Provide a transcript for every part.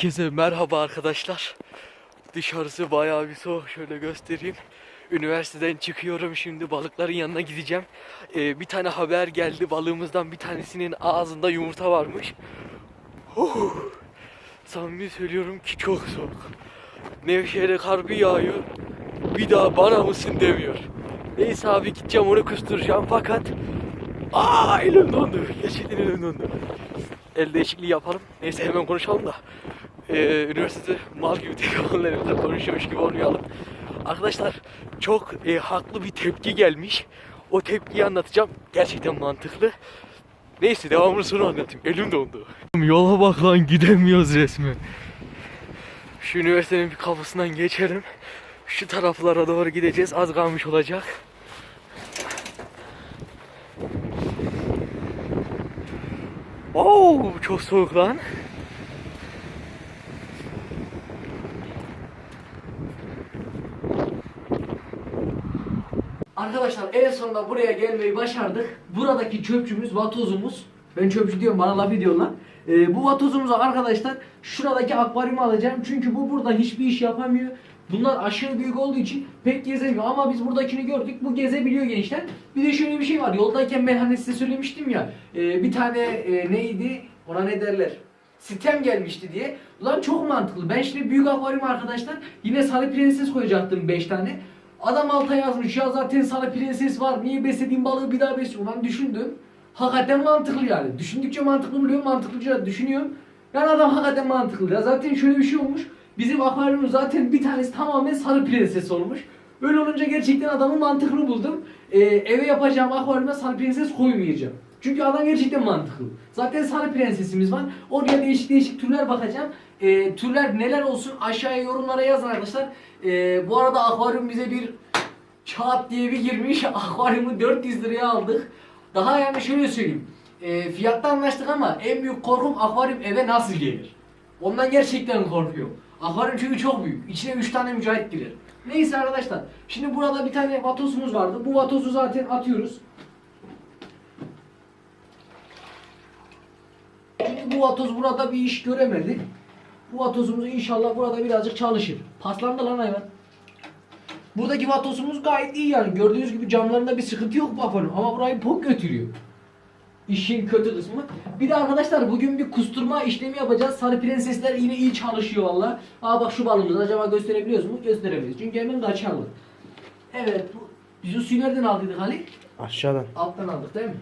Herkese merhaba arkadaşlar. Dışarısı bayağı bir soğuk. Şöyle göstereyim. Üniversiteden çıkıyorum şimdi balıkların yanına gideceğim. Ee, bir tane haber geldi balığımızdan bir tanesinin ağzında yumurta varmış. Huh. Samimi söylüyorum ki çok soğuk. Nevşehir'e kar bir yağıyor. Bir daha bana mısın demiyor. Neyse abi gideceğim onu kusturacağım fakat Aa elim dondu. Gerçekten elim dondu. El değişikliği yapalım. Neyse hemen konuşalım da. Ee, üniversitede mal gibi telefonla elimizde konuşuyormuş gibi olmayalım. Arkadaşlar çok e, haklı bir tepki gelmiş. O tepkiyi anlatacağım. Gerçekten mantıklı. Neyse devamını sonra anlatayım. Elim dondu. Yola bak lan gidemiyoruz resmen. Şu üniversitenin bir kapısından geçelim. Şu taraflara doğru gideceğiz. Az kalmış olacak. Oo çok soğuk lan. Arkadaşlar en sonunda buraya gelmeyi başardık. Buradaki çöpçümüz, vatozumuz. Ben çöpçü diyorum bana laf ediyorlar. Ee, bu vatozumuzu arkadaşlar şuradaki akvaryumu alacağım. Çünkü bu burada hiçbir iş yapamıyor. Bunlar aşırı büyük olduğu için pek gezemiyor. Ama biz buradakini gördük. Bu gezebiliyor gençler. Bir de şöyle bir şey var. Yoldayken ben hani size söylemiştim ya. e, bir tane e, neydi? Ona ne derler? Sitem gelmişti diye. Ulan çok mantıklı. Ben şimdi büyük akvaryum arkadaşlar yine sarı prenses koyacaktım 5 tane. Adam alta yazmış ya zaten sarı prenses var. Niye beslediğim balığı bir daha besliyorum? Ulan düşündüm. Hakikaten mantıklı yani. Düşündükçe mantıklı buluyorum, mantıklıca düşünüyorum. Yani adam hakikaten mantıklı. Ya zaten şöyle bir şey olmuş. Bizim akvaryumun zaten bir tanesi tamamen sarı prenses olmuş. Öyle olunca gerçekten adamın mantığını buldum. Ee, eve yapacağım akvaryuma sarı prenses koymayacağım. Çünkü adam gerçekten mantıklı. Zaten sarı prensesimiz var. Oraya değişik değişik türler bakacağım. Ee, türler neler olsun aşağıya yorumlara yazın arkadaşlar. Ee, bu arada akvaryum bize bir Çat diye bir girmiş akvaryumu 400 liraya aldık. Daha yani şöyle söyleyeyim. E, fiyatta anlaştık ama en büyük korkum akvaryum eve nasıl gelir? Ondan gerçekten korkuyorum. Akvaryum çünkü çok büyük. İçine 3 tane mücahit girer. Neyse arkadaşlar. Şimdi burada bir tane vatosumuz vardı. Bu vatosu zaten atıyoruz. Bu vatoz burada bir iş göremedi. Bu vatozumuz inşallah burada birazcık çalışır. Paslandı lan hayvan. Buradaki vatosumuz gayet iyi yani. Gördüğünüz gibi camlarında bir sıkıntı yok akvaryum. Ama burayı pok götürüyor. İşin kötü kısmı. Bir de arkadaşlar bugün bir kusturma işlemi yapacağız. Sarı prensesler yine iyi çalışıyor valla. Aa bak şu balığımızı acaba gösterebiliyoruz mu? Gösteremeyiz. Çünkü hemen kaçarlı. Evet. Bu, biz o suyu nereden aldıydık Ali? Aşağıdan. Alttan aldık değil mi?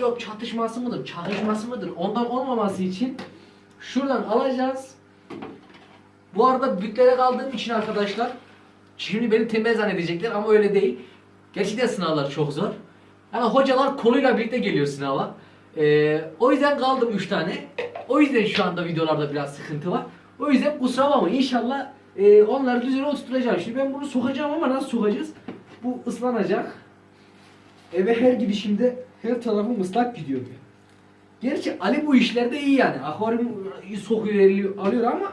Yok çatışması mıdır, çakışması mıdır? Ondan olmaması için şuradan alacağız. Bu arada bütlere kaldığım için arkadaşlar şimdi beni tembel zannedecekler ama öyle değil. Gerçekten sınavlar çok zor. Yani hocalar konuyla birlikte geliyor sınava. Ee, o yüzden kaldım 3 tane. O yüzden şu anda videolarda biraz sıkıntı var. O yüzden kusura bakma inşallah e, onları düzene oturtacağım. Şimdi ben bunu sokacağım ama nasıl sokacağız? Bu ıslanacak. Eve her gidişimde her tarafım ıslak gidiyor. Gerçi Ali bu işlerde iyi yani. Akvaryum sokuyor, eliyor, alıyor ama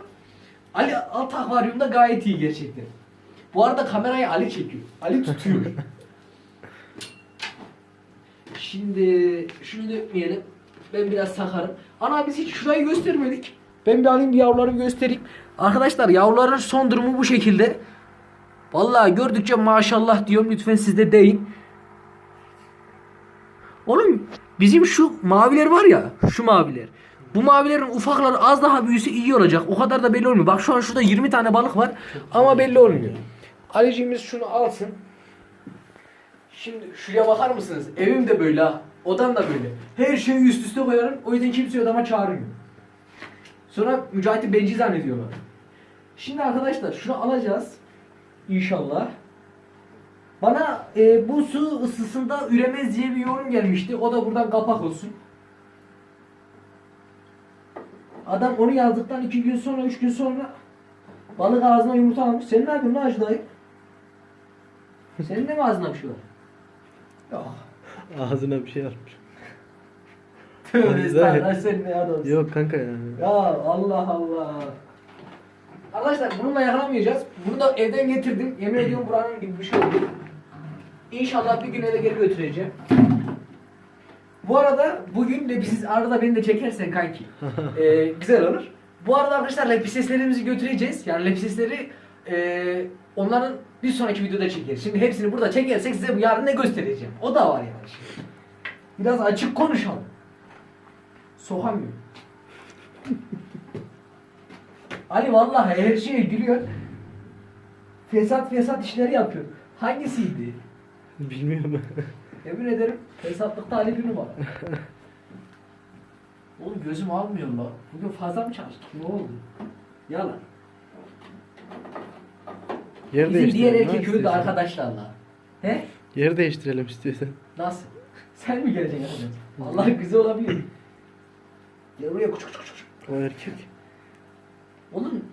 Ali alt akvaryumda gayet iyi gerçekten. Bu arada kamerayı Ali çekiyor. Ali tutuyor. Şimdi şunu dökmeyelim. Ben biraz sakarım. Ana biz hiç şurayı göstermedik. Ben bir alayım bir yavruları göstereyim. Arkadaşlar yavruların son durumu bu şekilde. Vallahi gördükçe maşallah diyorum. Lütfen siz de deyin. Oğlum bizim şu maviler var ya şu maviler. Bu mavilerin ufakları az daha büyüse iyi olacak. O kadar da belli olmuyor. Bak şu an şurada 20 tane balık var ama belli olmuyor. Aliciğimiz şunu alsın. Şimdi şuraya bakar mısınız? Evim de böyle ha. Odam da böyle. Her şeyi üst üste koyarım. O yüzden kimse odama çağırmıyor. Sonra Mücahit'i benci zannediyorlar. Şimdi arkadaşlar şunu alacağız. İnşallah. Bana e, bu su ısısında üremez diye bir yorum gelmişti. O da buradan kapak olsun. Adam onu yazdıktan iki gün sonra, üç gün sonra balık ağzına yumurta almış. Senin ne yapıyorsun lan Hacı dayı? Senin de mi ağzına bir şey var? Yok. Ağzına bir şey yapmış. Tövbe estağfurullah sen ne adamsın. Yok kanka yani. Ya Allah Allah. Arkadaşlar bununla yakalamayacağız. Bunu da evden getirdim. Yemin ediyorum buranın gibi bir şey oldu. İnşallah bir gün eve geri götüreceğim. Bu arada bugün de siz arada beni de çekersen kanki. ee, güzel olur. Bu arada arkadaşlar lepiseslerimizi götüreceğiz. Yani lepisesleri eee onların bir sonraki videoda çekeriz. Şimdi hepsini burada çekersek size bu yarın ne göstereceğim. O da var yani şimdi. Biraz açık konuşalım. Sokamıyorum. Ali vallahi her şeye gülüyor. Fesat fesat işleri yapıyor. Hangisiydi? Bilmiyorum. Emin ederim fesatlıkta Ali bir numara. Oğlum gözüm almıyor lan. Bugün fazla mı çalıştık? Ne oldu? Yalan. Yer Bizim diğer değiştirelim. erkek ha, köyde istiyorsan. arkadaşlarla. He? Yer değiştirelim istiyorsan. Nasıl? Sen mi geleceksin arkadaş? Allah güzel olabilir. Gel buraya küçük küçük küçük. O erkek. Oğlum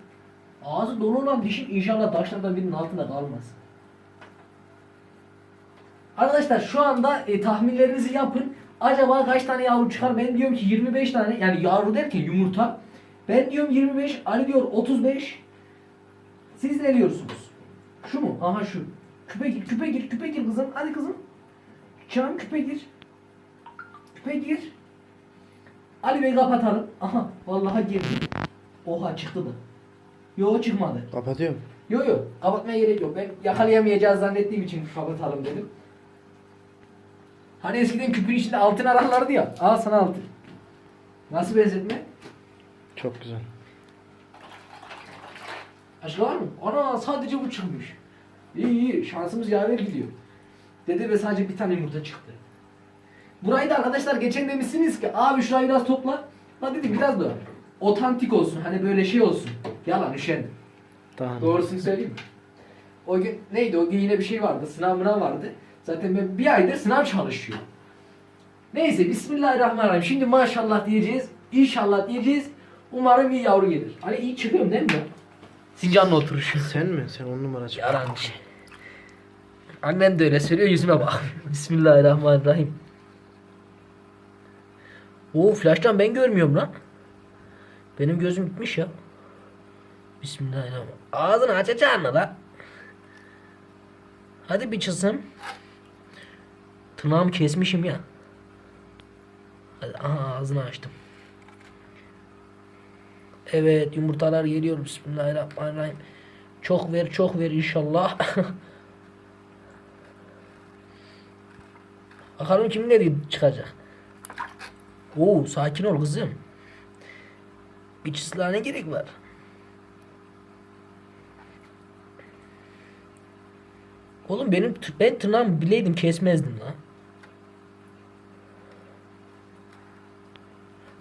ağzı dolu olan dişin inşallah taşlardan birinin altında kalmaz. Arkadaşlar şu anda e, tahminlerinizi yapın. Acaba kaç tane yavru çıkar? Ben diyorum ki 25 tane. Yani yavru derken yumurta. Ben diyorum 25. Ali diyor 35. Siz ne diyorsunuz? Şu mu? Aha şu. Küpe gir, küpe gir, küpe gir kızım. Hadi kızım. Çağım küpe gir. Küpe gir. Ali Bey kapatalım. Aha vallahi girdi. Oha çıktı da. Yo çıkmadı. Kapatıyorum. Yo yo kapatmaya gerek yok. Ben yakalayamayacağız zannettiğim için kapatalım dedim. Hani eskiden küpün içinde altın ararlardı ya. Al sana altın. Nasıl benzetme? Çok güzel. Var mı? Ana sadece bu çıkmış. İyi iyi şansımız yaver gidiyor. Dede ve sadece bir tane yumurta çıktı. Burayı da arkadaşlar geçen demişsiniz ki abi şurayı biraz topla. La dedim biraz da otantik olsun hani böyle şey olsun. Yalan üşendim. Daha Doğrusunu söyleyeyim mi? O gün neydi o gün yine bir şey vardı sınav mınav vardı. Zaten ben bir aydır sınav çalışıyorum. Neyse Bismillahirrahmanirrahim. Şimdi maşallah diyeceğiz. İnşallah diyeceğiz. Umarım iyi yavru gelir. Hani iyi çıkıyorum değil mi ben? Sincan'la oturuşu. Sen mi? Sen on numara çık. Yalancı. Annem de öyle söylüyor yüzüme bak. Bismillahirrahmanirrahim. Oo flash'tan ben görmüyorum lan. Benim gözüm gitmiş ya. Bismillahirrahmanirrahim. Ağzını açacaksın lan. Hadi bir çizim. Tırnağımı kesmişim ya. Aha, ağzını açtım. Evet yumurtalar geliyor. Bismillahirrahmanirrahim. Çok ver çok ver inşallah. Bakalım kim ne çıkacak. Oo sakin ol kızım. Bir çizgiler ne gerek var? Oğlum benim ben tırnağımı bileydim kesmezdim lan.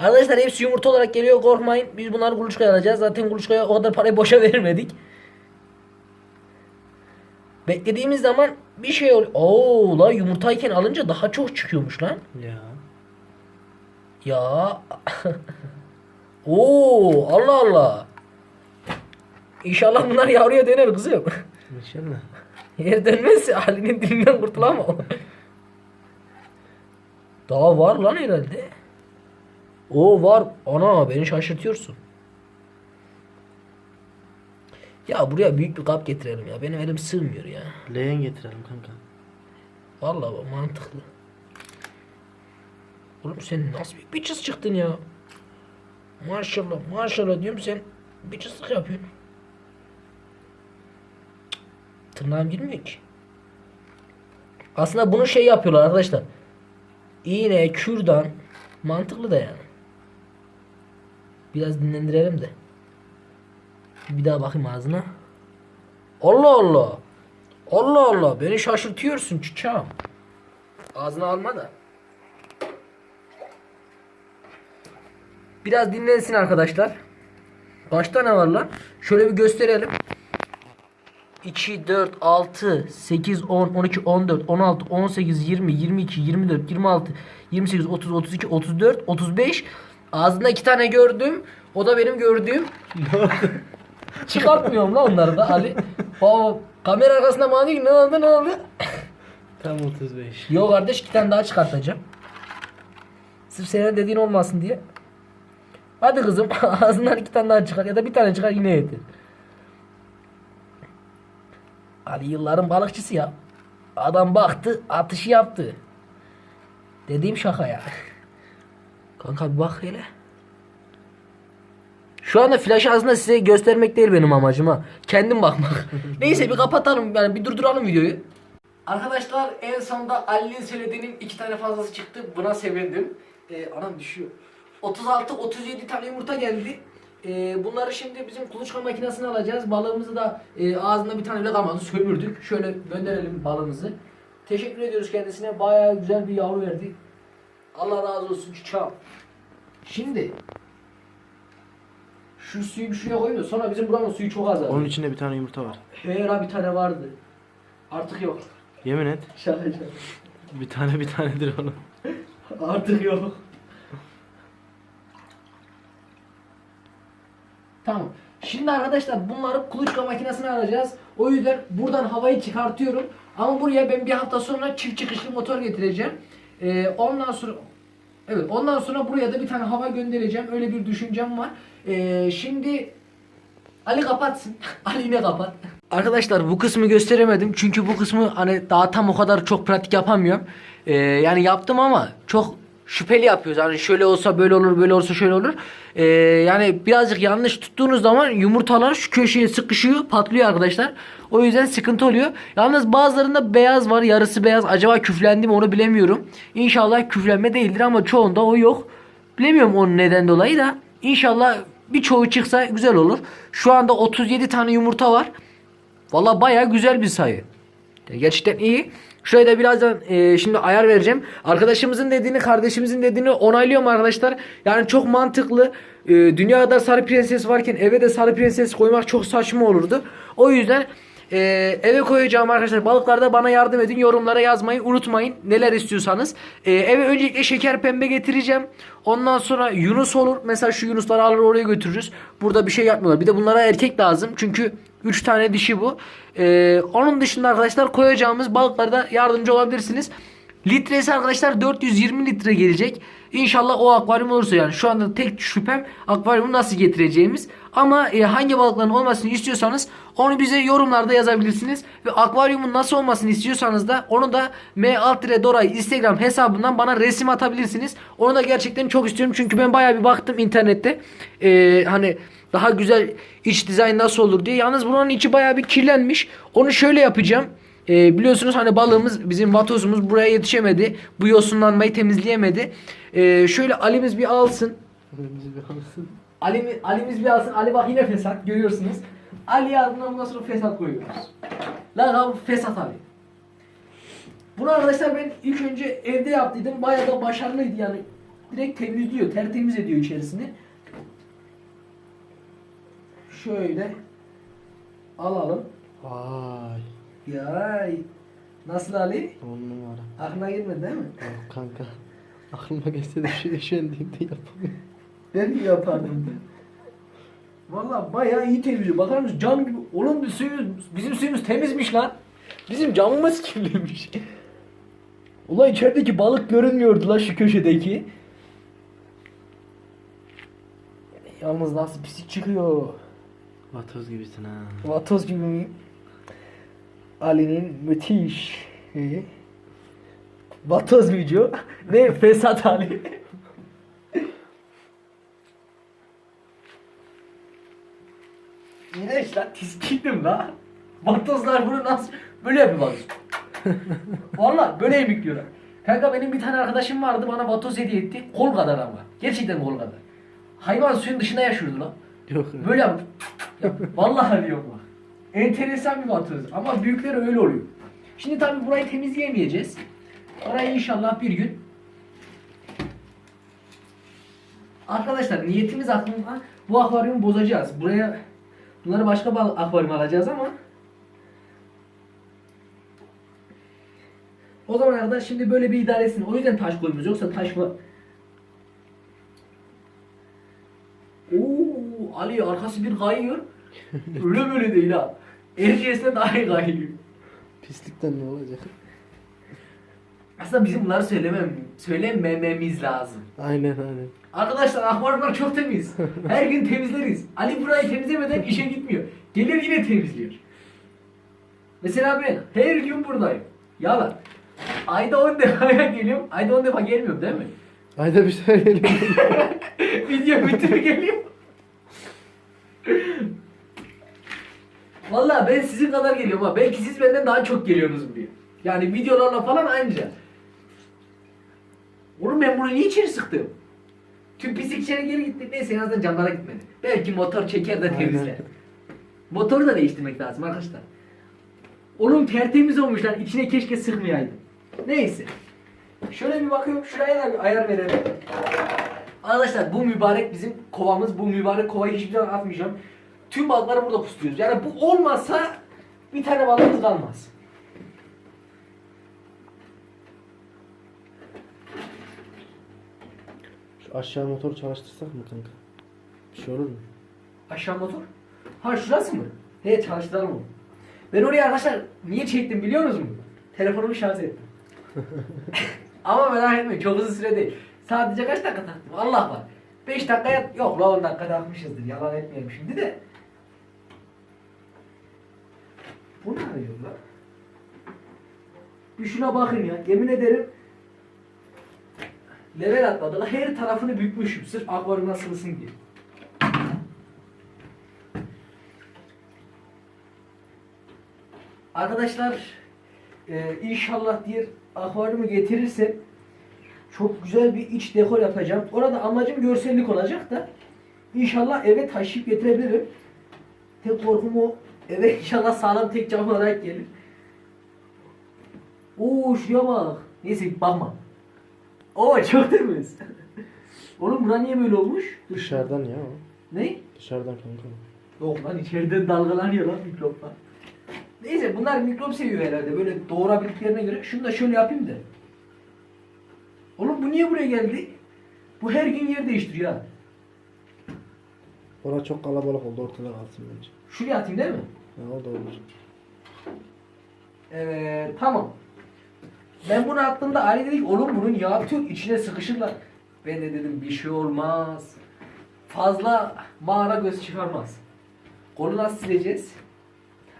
Arkadaşlar hepsi yumurta olarak geliyor korkmayın. Biz bunları kuluçkaya alacağız. Zaten kuluçkaya o kadar parayı boşa vermedik. Beklediğimiz zaman bir şey oluyor. Oo la yumurtayken alınca daha çok çıkıyormuş lan. Ya. Ya. Oo Allah Allah. İnşallah bunlar yavruya döner kızım. İnşallah. Eğer dönmezse Ali'nin dilinden kurtulamam. Daha var lan herhalde. O var. Ana beni şaşırtıyorsun. Ya buraya büyük bir kap getirelim ya. Benim elim sığmıyor ya. Leğen getirelim kanka. Vallahi bak mantıklı. Oğlum sen nasıl bir bitches çıktın ya? Maşallah maşallah diyorum sen bitches'lık yapıyorsun. Tırnağım girmiyor ki. Aslında bunu şey yapıyorlar arkadaşlar. İğne, kürdan mantıklı da yani. Biraz dinlendirelim de. Bir daha bakayım ağzına. Allah Allah. Allah Allah beni şaşırtıyorsun çiçeğim. Ağzına alma da. Biraz dinlensin arkadaşlar. Başta ne var lan? Şöyle bir gösterelim. 2, 4, 6, 8, 10, 12, 14, 16, 18, 20, 22, 24, 26, 28, 30, 32, 34, 35. Ağzında iki tane gördüm. O da benim gördüğüm. Çıkartmıyorum lan onları da Ali. Baba kamera arkasında bana diyor ki ne oldu ne oldu? Tam 35. Yok kardeş iki tane daha çıkartacağım. Sırf senin dediğin olmasın diye. Hadi kızım ağzından iki tane daha çıkar ya da bir tane çıkar yine yeter. Ali yılların balıkçısı ya. Adam baktı atışı yaptı. Dediğim şaka ya. Kanka bir bak hele. Şu anda flaşı aslında size göstermek değil benim amacım ha. Kendim bakmak. Neyse bir kapatalım yani bir durduralım videoyu. Arkadaşlar en sonunda Ali'nin söylediğinin iki tane fazlası çıktı. Buna sevindim. Ee, anam düşüyor. 36-37 tane yumurta geldi. Ee, bunları şimdi bizim kuluçka makinesine alacağız. Balığımızı da e, ağzında bir tane bile kalmadı. Sömürdük. Şöyle gönderelim balığımızı. Teşekkür ediyoruz kendisine. Bayağı güzel bir yavru verdi. Allah razı olsun çiçeğim. Şimdi şu suyu bir şuraya da sonra bizim buranın suyu çok az. Onun içinde bir tane yumurta var. Her bir tane vardı. Artık yok. Yemin et. Şaka şaka. Bir tane bir tanedir onun. Artık yok. Tamam. Şimdi arkadaşlar bunları kuluçka makinesine alacağız. O yüzden buradan havayı çıkartıyorum. Ama buraya ben bir hafta sonra çift çıkışlı motor getireceğim. Ee, ondan sonra Evet ondan sonra buraya da bir tane hava göndereceğim. Öyle bir düşüncem var. Ee, şimdi Ali kapatsın. Ali yine kapat. Arkadaşlar bu kısmı gösteremedim. Çünkü bu kısmı hani daha tam o kadar çok pratik yapamıyorum. Ee, yani yaptım ama çok şüpheli yapıyoruz. Hani şöyle olsa böyle olur, böyle olsa şöyle olur. Ee, yani birazcık yanlış tuttuğunuz zaman yumurtalar şu köşeye sıkışıyor, patlıyor arkadaşlar. O yüzden sıkıntı oluyor. Yalnız bazılarında beyaz var, yarısı beyaz. Acaba küflendi mi onu bilemiyorum. İnşallah küflenme değildir ama çoğunda o yok. Bilemiyorum onun neden dolayı da. İnşallah birçoğu çıksa güzel olur. Şu anda 37 tane yumurta var. Valla baya güzel bir sayı. Gerçekten iyi. Şuraya da birazdan e, şimdi ayar vereceğim. Arkadaşımızın dediğini, kardeşimizin dediğini onaylıyorum arkadaşlar. Yani çok mantıklı. E, dünyada sarı prenses varken eve de sarı prenses koymak çok saçma olurdu. O yüzden e, eve koyacağım arkadaşlar. Balıklarda bana yardım edin. Yorumlara yazmayı unutmayın. Neler istiyorsanız. E, eve öncelikle şeker pembe getireceğim. Ondan sonra Yunus olur. Mesela şu Yunusları alır oraya götürürüz. Burada bir şey yapmıyorlar. Bir de bunlara erkek lazım. Çünkü 3 tane dişi bu. Ee, onun dışında arkadaşlar koyacağımız balıklarda yardımcı olabilirsiniz. Litresi arkadaşlar 420 litre gelecek. İnşallah o akvaryum olursa yani şu anda tek şüphem akvaryumu nasıl getireceğimiz. Ama e, hangi balıkların olmasını istiyorsanız onu bize yorumlarda yazabilirsiniz. Ve akvaryumun nasıl olmasını istiyorsanız da onu da m alt doray instagram hesabından bana resim atabilirsiniz. Onu da gerçekten çok istiyorum. Çünkü ben bayağı bir baktım internette. Ee, hani daha güzel iç dizayn nasıl olur diye. Yalnız buranın içi bayağı bir kirlenmiş. Onu şöyle yapacağım. Ee, biliyorsunuz hani balığımız bizim vatozumuz buraya yetişemedi. Bu yosunlanmayı temizleyemedi. Ee, şöyle Ali'miz bir alsın. Ali, Ali'miz bir alsın. Ali bak yine fesat görüyorsunuz. Ali ardından bundan sonra fesat koyuyoruz. Lan abi fesat Ali. Bunu arkadaşlar ben ilk önce evde yaptıydım. Bayağı da başarılıydı yani. Direkt temizliyor. Tertemiz ediyor içerisini. Şöyle alalım. Vay. Ya nasıl Ali? On numara. Aklına girmedi değil mi? Yok kanka. Aklıma gelse de şu üşendiğimde yapamıyorum. Ben mi yapardım? Valla bayağı iyi temizliyor. Bakar mısın cam gibi. Oğlum bizim suyumuz, bizim suyumuz temizmiş lan. Bizim camımız kirliymiş. Ulan içerideki balık görünmüyordu lan şu köşedeki. Yalnız nasıl pislik çıkıyor. Vatoz gibisin ha. Vatoz gibi miyim? Ali'nin müthiş. Ee? Vatoz video. ne? Fesat Ali. İğrenç lan tiskiydim lan. Vatozlar bunu nasıl böyle yapıyorlar. Valla böyle emikliyorlar. Kanka benim bir tane arkadaşım vardı bana vatoz hediye etti. Kol kadar ama. Gerçekten kol kadar. Hayvan suyun dışında yaşıyordu lan. Yok. Böyle yap. Ya, vallahi diyorum bak. Enteresan bir vatoz ama büyükleri öyle oluyor. Şimdi tabii burayı temizleyemeyeceğiz. Orayı inşallah bir gün Arkadaşlar niyetimiz aklımda bu akvaryumu bozacağız. Buraya bunları başka akvaryum alacağız ama o zaman kadar şimdi böyle bir idare etsin. O yüzden taş koymuyoruz. Yoksa taş var. Oo, Ali arkası bir kayıyor. Öyle böyle değil ha. Erciyes'te daha iyi kayıyor. Pislikten ne olacak? Aslında bizim bunları söylemem, söylemememiz lazım. Aynen aynen. Arkadaşlar akvaryumlar çok temiz. Her gün temizleriz. Ali burayı temizlemeden işe gitmiyor. Gelir yine temizliyor. Mesela ben her gün buradayım. Yalan. Ayda 10 defa geliyorum. Ayda 10 defa gelmiyorum değil mi? Ayda bir sefer geliyorum. Video bitir geliyor. Vallahi ben sizin kadar geliyorum ha. Belki siz benden daha çok geliyorsunuz buraya. Yani videolarla falan aynıca. Oğlum ben bunu niye içeri sıktım? Tüm pislik içeri geri gitti. Neyse en azından camlara gitmedi. Belki motor çeker de temizler. Motoru da değiştirmek lazım arkadaşlar. Oğlum tertemiz olmuş lan. İçine keşke sıkmayaydım. Neyse. Şöyle bir bakıyorum. Şuraya da bir ayar verelim. Arkadaşlar bu mübarek bizim kovamız. Bu mübarek kovayı hiçbir zaman atmayacağım. Tüm balıkları burada pusuyoruz. Yani bu olmasa bir tane balığımız kalmaz. Aşağı motoru çalıştırsak mı kanka? Bir şey olur mu? Aşağı motor. Ha şurası mı? He çalıştıralım onu. Ben oraya arkadaşlar niye çektim biliyor musunuz? Telefonumu şarj ettim. Ama merak etmeyin çok uzun süre değil. Sadece kaç dakika taktım Allah var. 5 dakikaya yok la 10 dakika takmışızdır yalan etmeyelim şimdi de. Bu ne arıyor lan? Bir şuna bakın ya yemin ederim Level atladı la her tarafını bükmüşüm sırf akvaryumdan sığsın diye. Arkadaşlar e, inşallah diğer akvaryumu getirirsem çok güzel bir iç dekor yapacağım. Orada amacım görsellik olacak da inşallah eve taşıyıp getirebilirim. Tek korkum o eve inşallah sağlam tek cam olarak gelir. Oo şuraya bak. Neyse bakma. Oo çok temiz. Oğlum bura niye böyle olmuş? Dışarıdan ya o. Ne? Dışarıdan kanka. Yok lan içeriden dalgalanıyor lan mikroplar. Neyse bunlar mikrop seviyor herhalde böyle doğurabildiklerine göre. Şunu da şöyle yapayım da. Oğlum bu niye buraya geldi? Bu her gün yer değiştiriyor ha. Orası çok kalabalık oldu ortada kalsın bence. Şuraya atayım değil mi? Ya o da olur. Evet tamam. Ben bunu attığımda Ali dedi ki oğlum bunun yağı tüy içine sıkışırlar. Ben de dedim bir şey olmaz. Fazla mağara göz çıkarmaz. Kolu nasıl sileceğiz?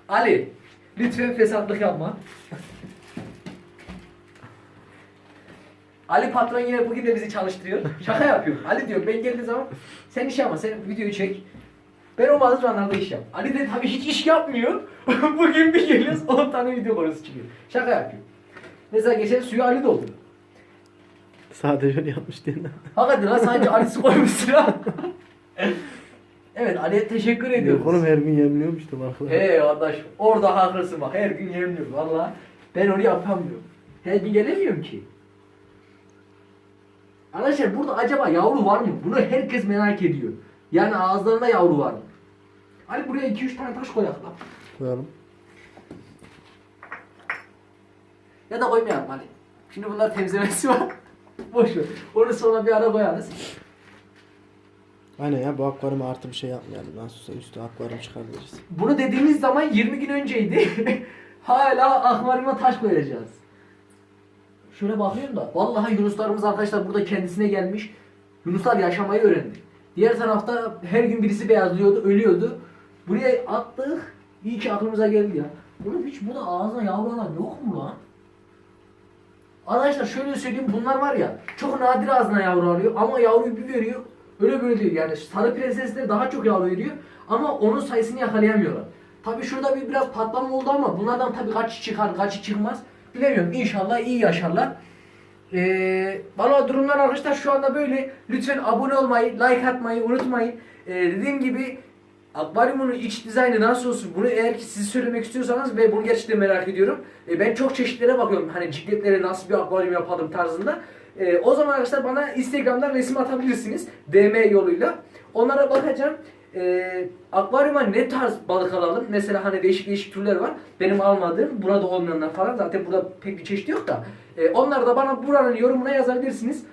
Ali lütfen fesatlık yapma. Ali patron yine bugün de bizi çalıştırıyor. Şaka yapıyor. Ali diyor ben geldiğim zaman sen iş yapma sen videoyu çek. Ben o bazı zamanlarda iş yap. Ali de tabii hiç iş yapmıyor. bugün bir geliyoruz 10 tane video konusu çıkıyor. Şaka yapıyor. Mesela geçen suyu Ali doldu. Sadece öyle yapmış diye. Hakikaten lan sadece Ali'si koymuşsun ha. evet Ali'ye teşekkür ediyoruz. Yok oğlum her gün yemliyormuş da balıklar. Hey kardeş orada haklısın bak her gün yemliyorum valla. Ben onu yapamıyorum. Her gün gelemiyorum ki. Arkadaşlar burada acaba yavru var mı? Bunu herkes merak ediyor. Yani ağızlarında yavru var mı? Ali buraya 2-3 tane taş koyak lan. Koyalım. Ya da koymayalım Ali. Şimdi bunlar temizlemesi var. Boş ver. Onu sonra bir ara koyarız. Aynen ya bu akvaryuma artı bir şey yapmayalım. Nasıl olsa üstü akvaryum çıkartacağız. Bunu dediğimiz zaman 20 gün önceydi. Hala akvaryuma taş koyacağız. Şöyle bakıyorum da vallahi yunuslarımız arkadaşlar burada kendisine gelmiş. Yunuslar yaşamayı öğrendi. Diğer tarafta her gün birisi beyazlıyordu, ölüyordu. Buraya attık. İyi ki aklımıza geldi ya. Oğlum hiç burada ağzına yavru alan yok mu lan? Arkadaşlar şöyle söyleyeyim bunlar var ya çok nadir ağzına yavru alıyor ama yavruyu bir veriyor öyle böyle değil yani sarı prensesler daha çok yavru veriyor ama onun sayısını yakalayamıyorlar. Tabi şurada bir biraz patlama oldu ama bunlardan tabi kaç çıkar kaç çıkmaz bilemiyorum İnşallah iyi yaşarlar. Ee, valla durumlar arkadaşlar şu anda böyle. Lütfen abone olmayı, like atmayı unutmayın. Ee, dediğim gibi akvaryumun iç dizaynı nasıl olsun bunu eğer ki siz söylemek istiyorsanız ve bunu gerçekten merak ediyorum. Ee, ben çok çeşitlere bakıyorum. Hani cikletlere nasıl bir akvaryum yapalım tarzında. Ee, o zaman arkadaşlar bana Instagram'dan resim atabilirsiniz. DM yoluyla. Onlara bakacağım. Ee, akvaryuma ne tarz balık alalım? Mesela hani değişik değişik türler var. Benim almadığım, burada olmayanlar falan. Zaten burada pek bir çeşit yok da. Ee, onları da bana buranın yorumuna yazabilirsiniz.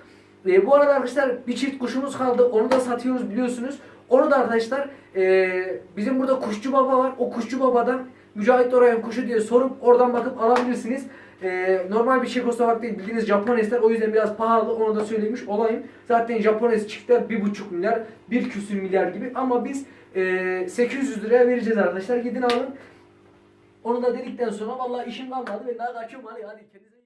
Ee, bu arada arkadaşlar bir çift kuşumuz kaldı. Onu da satıyoruz biliyorsunuz. Onu da arkadaşlar e, bizim burada kuşçu baba var. O kuşçu babadan Mücahit Orayan kuşu diye sorup oradan bakıp alabilirsiniz. E, normal bir Çekoslovak değil bildiğiniz Japonesler o yüzden biraz pahalı onu da söylemiş olayım. Zaten Japones çiftler 1,5 milyar, 1 küsür milyar gibi ama biz e, 800 liraya vereceğiz arkadaşlar. Gidin alın. Onu da dedikten sonra vallahi işim kalmadı. Ben daha kaçıyorum hadi hadi